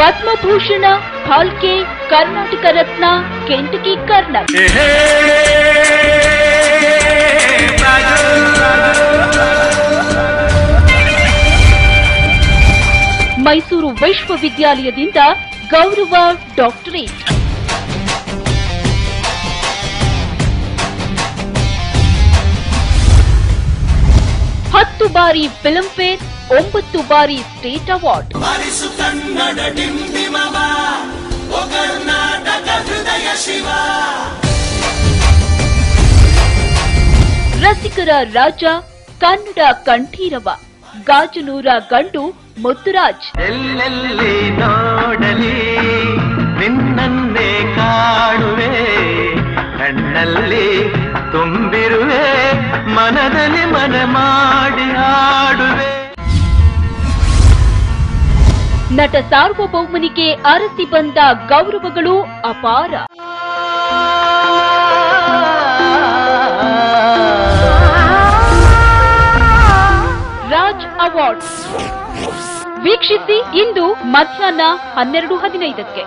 Padma Bhushan Phalke Karnataka Ratna Kentucky colonel. Mysuru ವಿಶ್ವವಿದ್ಯಾಲಯದಿಂದ ಗೌರವ doctorate. ಹತ್ತು ಬಾರಿ ಫಿಲ್ಮ್ಫೇರ್ ಒಂಬತ್ತು ಬಾರಿ ಸ್ಟೇಟ್ ಅವಾರ್ಡ್ ರಸಿಕರ ರಾಜ ಕನ್ನಡ ಕಂಠೀರವ ಗಾಜನೂರ ಗಂಡು ಮುತ್ತುರಾಜ್. ಎಲ್ಲೆಲ್ಲಿ ನೋಡಲಿ ನಿನ್ನನ್ನೇ ಕಾಣುವೆ ಕಣ್ಣಲ್ಲಿ ತುಂಬಿರುವೆ, ಮನದಲ್ಲಿ ಮನ ಮಾಡಿ ಆಡುವೆ ನಟ ಸಾರ್ವಭೌಮನಿಗೆ ಅರಸಿ ಬಂದ ಗೌರವಗಳು ಅಪಾರ. ರಾಜ್ ಅವಾರ್ಡ್ಸ್ ವೀಕ್ಷಿಸಿ ಇಂದು ಮಧ್ಯಾಹ್ನ ಹನ್ನೆರಡು ಹದಿನೈದಕ್ಕೆ.